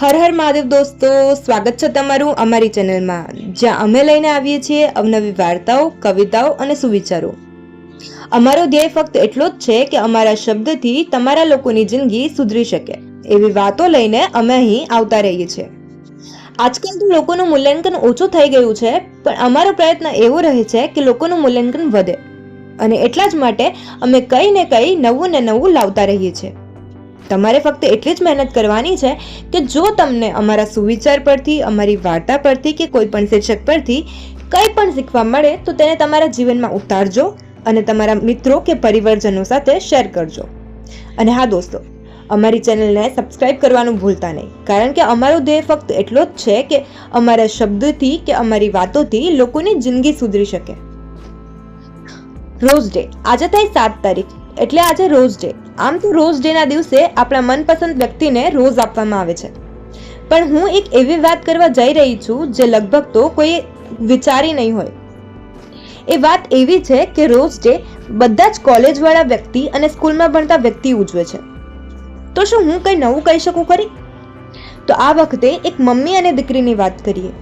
હર હર મહાદેવ દોસ્તો, સ્વાગત છે તમારું અમારી ચેનલમાં. જ્યાં અમે લઈને આવીએ છીએ અવનવી વાર્તાઓ, કવિતાઓ અને સુવિચારો. અમારો ધ્યેય ફક્ત એટલો જ છે કે અમારા શબ્દથી તમારા લોકોની જિંદગી સુધરી શકે. એવી વાતો લઈને અમે અહીં આવતા રહીએ છીએ. આજકાલ તો લોકોનું મૂલ્યાંકન ઓછું થઈ ગયું છે, પણ અમારો પ્રયત્ન એવો રહે છે કે લોકોનું મૂલ્યાંકન વધે. અને એટલા જ માટે અમે કંઈ ને કંઈ નવું ને નવું લાવતા રહીએ છીએ. તમારે ફક્ત એટલી જ મહેનત કરવાની છે કે જો તમને અમારા સુવિચાર પરથી, અમારી વાર્તા પરથી કે કોઈ પણ શીર્ષક પરથી કંઈ પણ શીખવા મળે, તો તેને તમારા જીવનમાં ઉતારજો અને તમારા મિત્રો કે પરિવારજનો સાથે શેર કરજો. અને હા દોસ્તો, અમારી ચેનલને સબસ્ક્રાઇબ કરવાનું ભૂલતા નહીં, કારણ કે અમારો ધ્યેય ફક્ત એટલો જ છે કે અમારા શબ્દથી કે અમારી વાતોથી લોકોની જિંદગી સુધરી શકે. રોઝ ડે, આજે થઈ સાત તારીખ એટલે આજે રોઝ ડે. આમ તો રોઝ ડેના દિવસે આપણા મનપસંદ વ્યક્તિને રોઝ આપવામાં આવે છે. પણ હું એક એવી વાત કરવા જઈ રહી છું જે લગભગ તો કોઈ વિચારી નહીં હોય. એ વાત એવી છે કે રોઝ ડે બધા જ કોલેજવાળા વ્યક્તિ અને સ્કૂલમાં ભણતા વ્યક્તિ ઉજવે છે. તો શું હું કંઈ નવું કહી શકું ખરી? તો આ વખતે એક મમ્મી અને દીકરીની વાત કરીએ.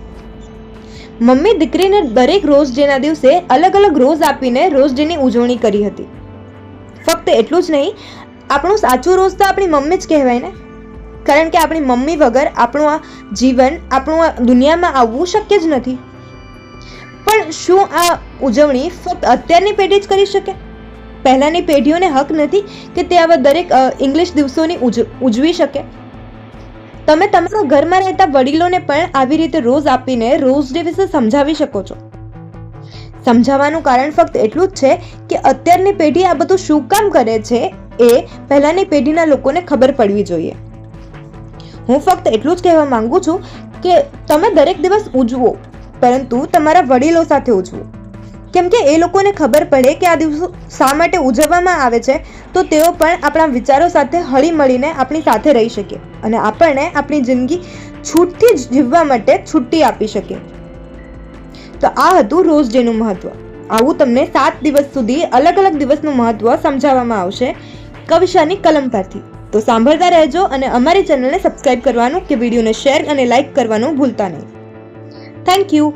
મમ્મી દીકરીને દરેક રોઝ ડેના દિવસે અલગ અલગ રોઝ આપીને રોઝ ડેની ઉજવણી કરી હતી. ફક્ત એટલું જ નહીં, આપણું સાચું રોજ તો આપણી મમ્મી જ કહેવાય ને. કારણ કે આપણી મમ્મી વગર આપણું આ જીવન, આપણું આ દુનિયામાં આવવું શક્ય જ નથી. પણ શું આ ઉજવણી ફક્ત અત્યારની પેઢી જ કરી શકે? પહેલાંની પેઢીઓને હક નથી કે તે આવા દરેક ઇંગ્લિશ દિવસોની ઉજ, ઉજવી શકે. તમે તમારા ઘરમાં રહેતા વડીલોને પણ આવી રીતે રોજ આપીને રોઝ ડે વિશે સમજાવી શકો છો. સમજાવવાનું કારણ ફક્ત એટલું જ છે કે અત્યારની પેઢી આ બધું શું કામ કરે છે એ પહેલાંની પેઢીના લોકોને ખબર પડવી જોઈએ. હું ફક્ત એટલું જ કહેવા માંગુ છું કે તમે દરેક દિવસ ઉજવો, પરંતુ તમારા વડીલો સાથે ઉજવો. કેમ કે એ લોકોને ખબર પડે કે આ દિવસો શા માટે ઉજવવામાં આવે છે, તો તેઓ પણ આપણા વિચારો સાથે હળી મળીને આપણી સાથે રહી શકે અને આપણને આપણી જિંદગી છૂટથી જ જીવવા માટે છુટ્ટી આપી શકે. તો આ હતું રોઝ ડેનું મહત્વ. આવું તમને સાત દિવસ સુધી અલગ અલગ દિવસનું મહત્વ સમજાવવામાં આવશે કવિશાની કલમ પરથી તો સાંભળતા રહેજો અને અમારી ચેનલને સબસ્ક્રાઇબ કરવાનું કે વિડીયોને શેર અને લાઇક કરવાનું ભૂલતા નહીં. Thank you.